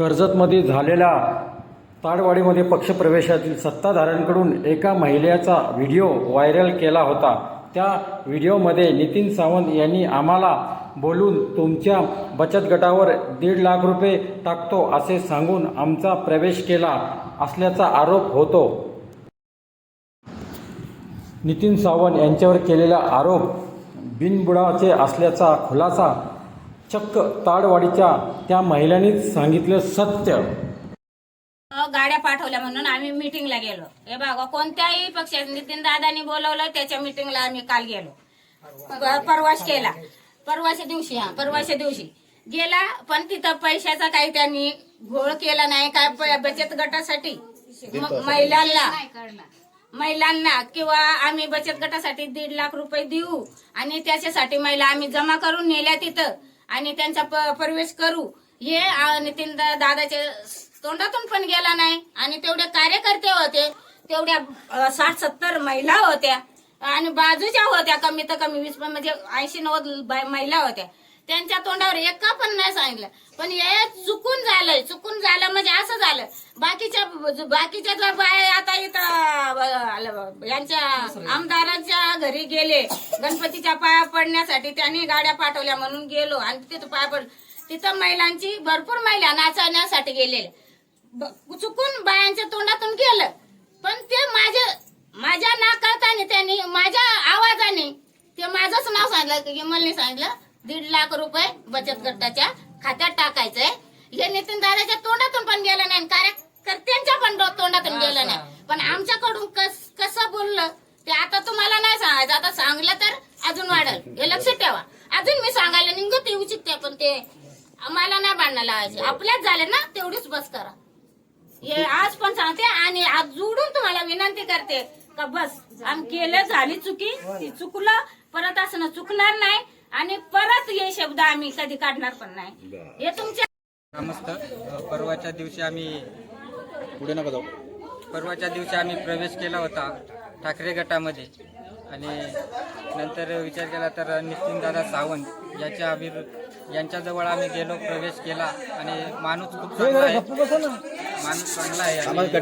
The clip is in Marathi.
कर्जतमध्ये झालेल्या ताडवाडीमध्ये पक्षप्रवेशातील सत्ताधाऱ्यांकडून एका महिलेचा व्हिडिओ व्हायरल केला होता. त्या व्हिडिओमध्ये नितीन सावंत यांनी आम्हाला बोलून तुमच्या बचत गटावर दीड लाख रुपये टाकतो असे सांगून आमचा प्रवेश केला असल्याचा आरोप होतो. नितीन सावंत यांच्यावर केलेला आरोप बिनबुडाचे असल्याचा खुलासा चक्क ताडवाडीच्या त्या महिलांनीच सांगितलं सत्य. गाड्या पाठवल्या म्हणून आम्ही मिटिंगला गेलो. हे बघा कोणत्याही पक्षात नितीन दादानी बोलवलं त्याच्या मिटिंगला आम्ही काल गेलो. परवाश केला. परवाच्या दिवशी हा परवाच्या दिवशी. गेला पण तिथं पैशाचा काही त्यांनी घोळ केला नाही काय बचत गटासाठी. महिलांना महिलांना किंवा आम्ही बचत गटासाठी दीड लाख रुपये देऊ आणि त्याच्यासाठी महिला आम्ही जमा करून नेल्या तिथं. आणि त्यांचा प- प्रवेश करू. हे नितीन दादाच्या तोंडातून पण गेला नाही. आणि तेवढे कार्यकर्ते होते. तेवढ्या साठ सत्तर महिला होत्या. आणि बाजूच्या होत्या कमी तर कमी वीस म्हणजे ऐंशी नव्वद बाय- महिला होत्या. त्यांच्या तोंडावर एका पण नाही सांगितलं. पण हे चुकून झालंय. चुकून झालं म्हणजे असं झालं. बाकीच्या बाकीच्या जर बाय आता इथं यांच्या आमदारांच्या घरी गेले. गणपतीच्या पाया पडण्यासाठी त्यांनी गाड्या पाठवल्या म्हणून गेलो. आणि तिथं पाया पड तिथं महिलांची भरपूर महिला नाचवण्यासाठी गेलेले चुकून बायांच्या तोंडातून गेलं. पण ते माझ्या माझ्या नाकारताने त्यांनी माझ्या आवाजाने ते माझंच नाव सांगितलं की मला सांगितलं दीड लाख रुपये बचत गटाच्या खात्यात टाकायचंय. हे नितीन दादाच्या तोंडातून पण गेलं नाही आणि कार्यकर्त्यांच्या पण तोंडातून गेलं नाही. पण आमच्याकडून कस कसं बोललं ते आता सांगायचं. आता सांगलं तर अजून वाढल. हे लक्षात ठेवा. अजून मी सांगायला निघत येऊ शकते पण ते आम्हाला नाही बांधणं लावायचे. आपल्याच झाले ना तेवढीच बस करा. हे आज पण सांगते आणि आज जोडून तुम्हाला विनंती करते का बस आम केलं झाली चुकी. ती चुकलं परत असं चुकणार नाही आणि परत हे शब्द आम्ही कधी काढणार पण नाही. हे तुमच्या परवाच्या दिवशी आम्ही पुढे नका जाऊ. परवाच्या दिवशी आम्ही प्रवेश केला होता ठाकरे गटामध्ये. आणि नंतर विचार केला तर नितीनदादा सावंत याच्या विर यांच्याजवळ आम्ही गेलो प्रवेश केला आणि माणूस खूप चांगला आहे. माणूस चांगला आहे. आणि-